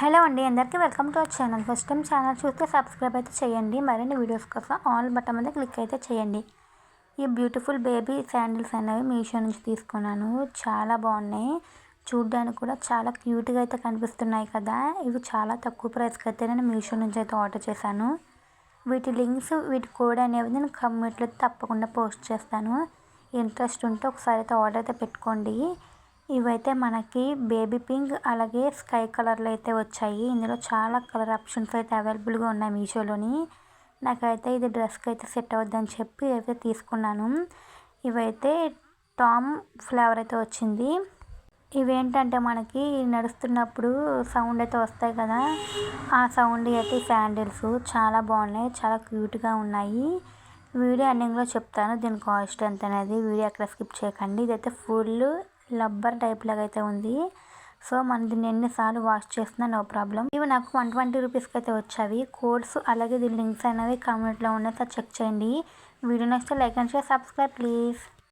Hello అండి అందరికీ welcome to our channel. First time channel చూస్తే సబ్స్క్రైబ్ అయితే చేయండి. మరిన్ని వీడియోస్ కోసం ఆల్ బటన్ మీద క్లిక్ అయితే చేయండి. ఈ బ్యూటిఫుల్ బేబీ శాండిల్స్ అనేవి మీషో నుంచి తీసుకున్నాను. చాలా బాగున్నాయి. చూడ్డానికి కూడా చాలా క్యూట్గా అయితే కనిపిస్తున్నాయి కదా. ఇవి చాలా తక్కువ ప్రైస్కి అయితే నేను మీషో నుంచి అయితే ఆర్డర్ చేశాను. వీటి లింక్స్ వీటి కోడ్ అనేది నేను కమ్యూనిటీలో తప్పకుండా పోస్ట్ చేస్తాను. ఇంట్రెస్ట్ ఉంటే ఒకసారి అయితే ఆర్డర్ అయితే పెట్టుకోండి. ఇవైతే మనకి బేబీ పింక్ అలాగే స్కై కలర్లో అయితే వచ్చాయి. ఇందులో చాలా కలర్ ఆప్షన్స్ అయితే అవైలబుల్గా ఉన్నాయి మీషోలోని. నాకైతే ఇది డ్రెస్కి అయితే సెట్ అవుద్దని చెప్పి అయితే తీసుకున్నాను. ఇవైతే టామ్ ఫ్లేవర్ అయితే వచ్చింది. ఇవేంటంటే మనకి నడుస్తున్నప్పుడు సౌండ్ అయితే వస్తాయి కదా. ఆ సౌండ్ అయితే శాండిల్స్ చాలా బాగున్నాయి చాలా క్యూట్గా ఉన్నాయి. వీడియో ఎండింగ్లో చెప్తాను దీని కాస్ట్ ఎంత అనేది వీడియో అక్కడ స్కిప్ చేయకండి. ఇదైతే ఫుల్ లబ్బర్ టైప్ లాగా అయితే ఉంది. సో మన దీన్ని ఎన్నిసార్లు వాష్ చేస్తున్నా నో ప్రాబ్లం. ఇవి నాకు వన్ ట్వంటీ రూపీస్కి అయితే వచ్చాయి. కోడ్స్ అలాగే దీని లింక్స్ అనేవి కామెంట్లో ఉన్నాయి. సార్ చెక్ చేయండి. వీడియో నచ్చితే like and share subscribe please.